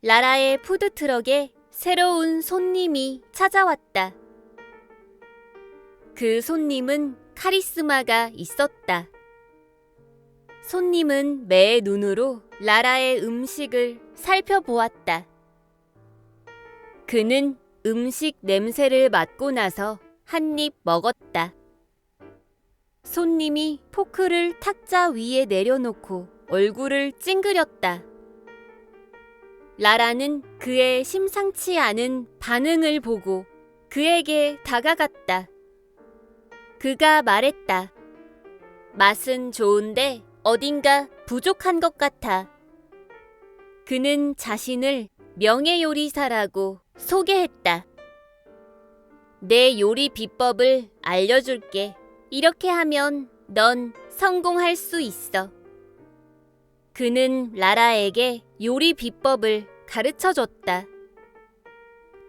라라의 푸드트럭에 새로운 손님이 찾아왔다. 그 손님은 카리스마가 있었다. 손님은 매의 눈으로 라라의 음식을 살펴보았다. 그는 음식 냄새를 맡고 나서 한 입 먹었다. 손님이 포크를 탁자 위에 내려놓고 얼굴을 찡그렸다. 라라는 그의 심상치 않은 반응을 보고 그에게 다가갔다. 그가 말했다. 맛은 좋은데 어딘가 부족한 것 같아. 그는 자신을 명예요리사라고 소개했다. 내 요리 비법을 알려줄게. 이렇게 하면 넌 성공할 수 있어. 그는 라라에게 요리 비법을 가르쳐 줬다.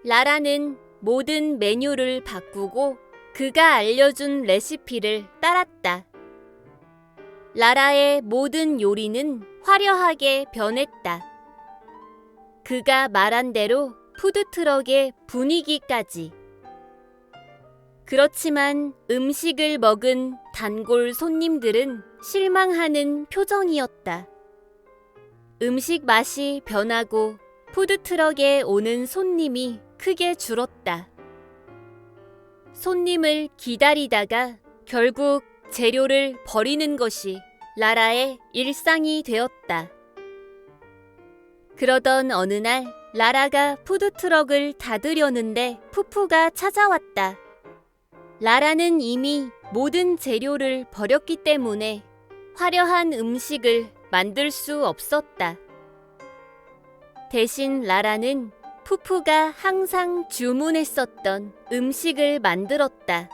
라라는 모든 메뉴를 바꾸고 그가 알려준 레시피를 따랐다. 라라의 모든 요리는 화려하게 변했다. 그가 말한 대로 푸드트럭의 분위기까지. 그렇지만 음식을 먹은 단골 손님들은 실망하는 표정이었다. 음식 맛이 변하고 푸드트럭에 오는 손님이 크게 줄었다. 손님을 기다리다가 결국 재료를 버리는 것이 라라의 일상이 되었다. 그러던 어느 날 라라가 푸드트럭을 닫으려는데 푸푸가 찾아왔다. 라라는 이미 모든 재료를 버렸기 때문에 화려한 음식을 만들 수 없었다. 대신 라라는 푸푸가 항상 주문했었던 음식을 만들었다.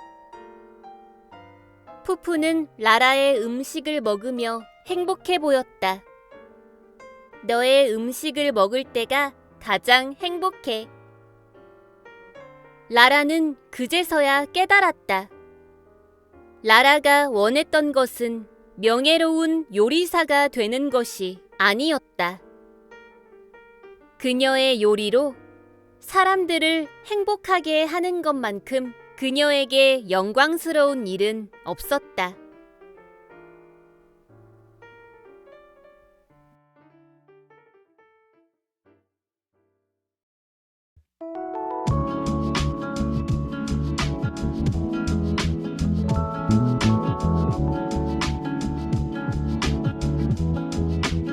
푸푸는 라라의 음식을 먹으며 행복해 보였다. 너의 음식을 먹을 때가 가장 행복해. 라라는 그제서야 깨달았다. 라라가 원했던 것은 명예로운 요리사가 되는 것이 아니었다. 그녀의 요리로 사람들을 행복하게 하는 것만큼 그녀에게 영광스러운 일은 없었다.